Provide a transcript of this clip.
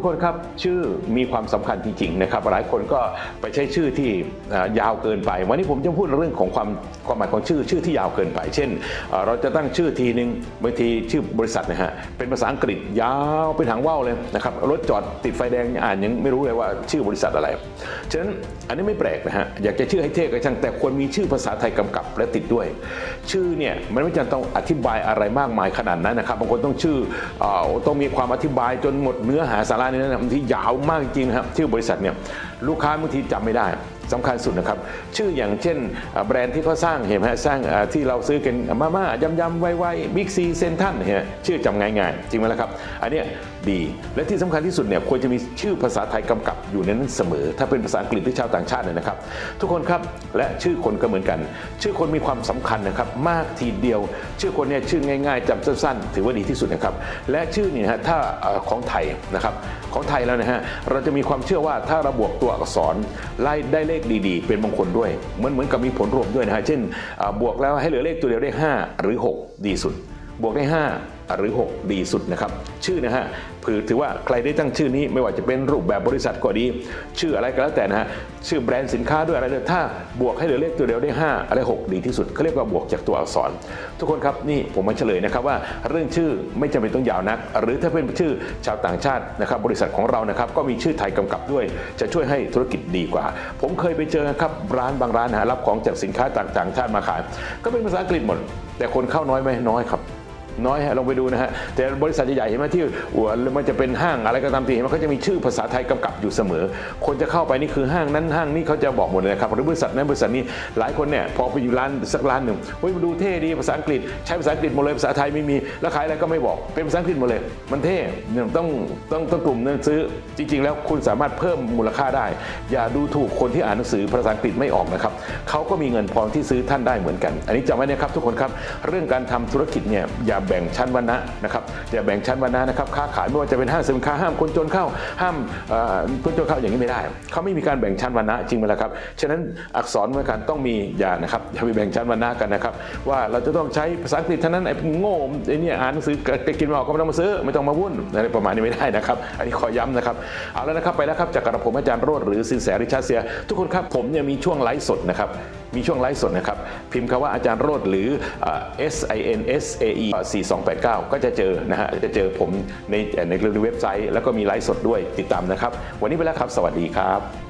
กคนครับชื่อมีความสำคัญจริงๆนะครับหลายคนก็ไปใช้ชื่อที่ยาวเกินไป วันนี้ผมจะพูดเรื่องของความความหมายของชื่อชื่อที่ยาวเกินไป เช่น เราจะตั้งชื่อทีหนึ่งบางทีชื่อบริษัทนะฮะเป็นภาษาอังกฤษยาวเป็นหางว่าวเลยนะครับรถจอดติดไฟแดงอ่านยังไม่รู้เลยว่าชื่อบริษัทอะไร ฉะนั้นอันนี้ไม่แปลกนะฮะอยากจะชื่อให้เท่ก็ช่างแต่ควรมีชื่อภาษาไทยกำกับและติดด้วย ชื่อเนี่ยมันไม่จำต้องอธิบายอะไรมากมายขนาดนั้นนะครับบางคนต้องชื่ออต้องมีความอธิบายจนหมดเนื้อหาสาระในนั้นนะที่ยาวมากจริงครับชื่อบริษัทเนี่ย ลูกค้าบางทีจำไม่ได้สำคัญสุดนะครับ ชื่ออย่างเช่นแบรนด์ที่เขาสร้างเห็นไหมสร้างที่เราซื้อกันมาม่ายำยำไวไวบิ๊กซีเซนทันเนี่ยชื่อจำง่ายๆ จริงไหมล่ะครับ อันเนี้ยดีและที่สำคัญที่สุดเนี่ยควรจะมีชื่อภาษาไทยกำกับอยู่ในนั้นเสมอ ถ้าเป็นภาษาอังกฤษหรือชาวต่างชาติเนี่ยนะครับ ทุกคนครับและชื่อคนก็เหมือนกัน ชื่อคนมีความสำคัญนะครับ มากทีเดียว ชื่อคนเนี่ยชื่อง่าย ๆจำสั้นๆ ถือว่าดีที่สุดนะครับ และชื่อเนี่ยฮะถ้าของไทยนะครับของไทยแล้วนะฮะเราจะมีความเชื่อว่าถ้าเราบวกตัวอักษรไล่ได้เลขดีๆ เป็นมงคลด้วยเหมือนเหมือนกับมีผลรวมด้วยนะฮะเช่นบวกแล้วให้เหลือเลขตัวเดียวได้5หรือ 6 ดีสุด บวกได้ 5 หรือ 6 ดีสุดนะครับ ชื่อนะฮะผือถือว่าใครได้ตั้งชื่อนี้ไม่ว่าจะเป็นรูปแบบบริษัทก็ดี ชื่ออะไรก็แล้วแต่นะฮะชื่อแบรนด์สินค้าด้วยอะไรเลยถ้าบวกให้เหลือเลขตัวเดียวได้ 5 อะไร 6 ดีที่สุดเขาเรียกว่าบวกจากตัวอักษร ทุกคนครับนี่ผมมาเฉลยนะครับว่าเรื่องชื่อไม่จำเป็นต้องยาวนัก หรือถ้าเป็นชื่อชาวต่างชาตินะครับบริษัทของเรานะครับก็มีชื่อไทยกำกับด้วย จะช่วยให้ธุรกิจดีกว่า ผมเคยไปเจอครับร้านบางร้านนะรับของจากสินค้าต่างชาติมาขาย ก็เป็นภาษาอังกฤษหมด แต่คนเข้าน้อยไหมน้อยครับ น้อยฮะลองไปดูนะฮะแต่บริษัทใหญ่ๆเห็นไหมที่หัวมันจะเป็นห้างอะไรก็ตามทีเห็นไหมเขาจะมีชื่อภาษาไทยกำกับอยู่เสมอ คนจะเข้าไปนี่คือห้างนั้นห้างนี้เขาจะบอกหมดเลยครับหรือบริษัทนั้นบริษัทนี้หลายคนเนี่ยพอไปอยู่ร้านสักร้านหนึ่งเฮ้ยมันดูเท่ดีภาษาอังกฤษใช้ภาษาอังกฤษหมดเลยภาษาไทยไม่มีแล้วขายอะไรก็ไม่บอกเป็นภาษาอังกฤษหมดเลย มันเท่เนี่ยต้องต้องต้องกลุ่มนั้นซื้อจริง ๆ แล้วคุณสามารถเพิ่มมูลค่าได้ อย่าดูถูกคนที่อ่านหนังสือภาษาอังกฤษไม่ออกนะครับเขาก็มีเงินพอที่ซื้อท่านได้เหมือนกัน อันนี้จำไว้นะครับทุกคนครับเรื่องการทำธุรกิจเนี่ยอย่าแบ่งชั้นวรรณะนะครับอย่าแบ่งชั้นวรรณะนะครับค้าขายไม่ว่าจะเป็นห้างสินค้าห้ามคนจนเข้าห้ามอ่อคนจนเข้าอย่างนี้ไม่ได้เขาไม่มีการแบ่งชั้นวรรณะจริงไหมล่ะครับฉะนั้นอักษรเหมือนกันต้องมีอย่านะครับอย่าไปแบ่งชั้นวรรณะกันนะครับว่าเราจะต้องใช้ภาษาอังกฤษเท่านั้นไอ้โง่ไอ้เนี่ยอ่านหนังสือกินไม่ออกก็ไม่ต้องมาซื้อไม่ต้องมาวุ่นอะไรประมาณนี้ไม่ได้นะครับ อันนี้ขอย้ำนะครับเอาแล้วนะครับไปแล้วครับจากกระผมอาจารย์โรดหรือสินแสริชาเซีย ทุกคนครับผมเนี่ยมีช่วงไลฟ์สดนะครับ มีช่วงไลฟ์สดนะครับ พิมพ์คำว่าอาจารย์โรดหรือเอ่อ S I N S A E 4289 ก็จะเจอนะฮะจะเจอผมในในเว็บไซต์ แล้วก็มีไลฟ์สดด้วยติดตามนะครับ วันนี้ไปแล้วครับ สวัสดีครับ